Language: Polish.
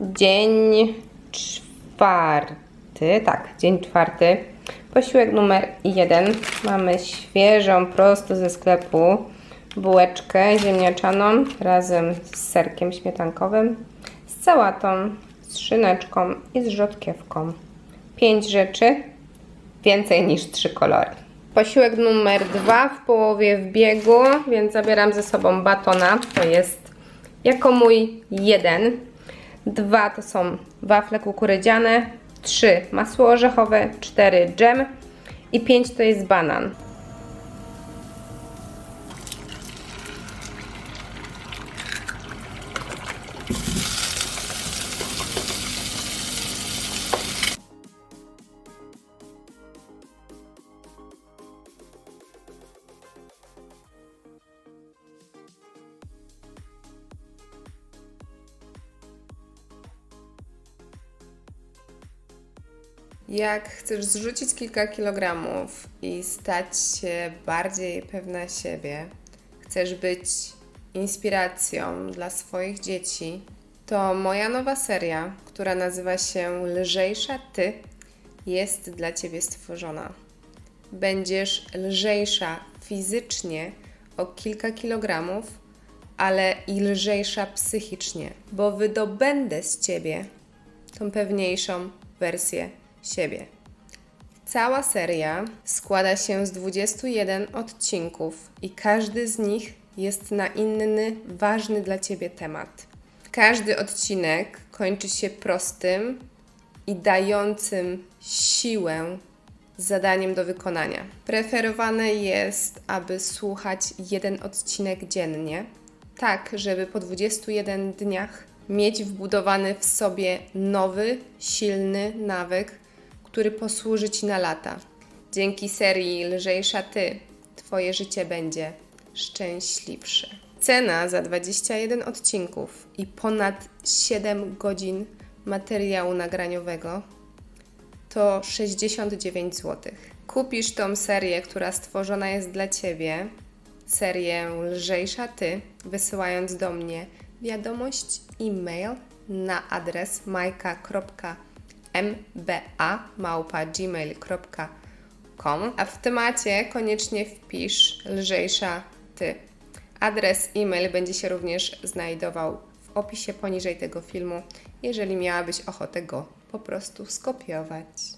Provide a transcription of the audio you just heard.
Dzień czwarty, tak, dzień czwarty. Posiłek numer jeden. Mamy świeżą, prosto ze sklepu bułeczkę ziemniaczaną razem z serkiem śmietankowym, z sałatą, z szyneczką i z rzodkiewką. Pięć rzeczy, więcej niż trzy kolory. Posiłek numer dwa w połowie w biegu, więc zabieram ze sobą batona. To jest jako mój jeden. Dwa to są wafle kukurydziane, trzy masło orzechowe, cztery dżem i pięć to jest banan. Jak chcesz zrzucić kilka kilogramów i stać się bardziej pewna siebie, chcesz być inspiracją dla swoich dzieci, to moja nowa seria, która nazywa się Lżejsza Ty, jest dla Ciebie stworzona. Będziesz lżejsza fizycznie o kilka kilogramów, ale i lżejsza psychicznie, bo wydobędę z Ciebie tą pewniejszą wersję siebie. Cała seria składa się z 21 odcinków i każdy z nich jest na inny, ważny dla Ciebie temat. Każdy odcinek kończy się prostym i dającym siłę zadaniem do wykonania. Preferowane jest, aby słuchać jeden odcinek dziennie, tak żeby po 21 dniach mieć wbudowany w sobie nowy, silny nawyk, który posłuży Ci na lata. Dzięki serii Lżejsza Ty, Twoje życie będzie szczęśliwsze. Cena za 21 odcinków i ponad 7 godzin materiału nagraniowego to 69 zł. Kupisz tą serię, która stworzona jest dla Ciebie, serię Lżejsza Ty, wysyłając do mnie wiadomość e-mail na adres majka.mba.gmail.com a w temacie koniecznie wpisz Lżejsza Ty. Adres e-mail będzie się również znajdował w opisie poniżej tego filmu, jeżeli miałabyś ochotę go po prostu skopiować.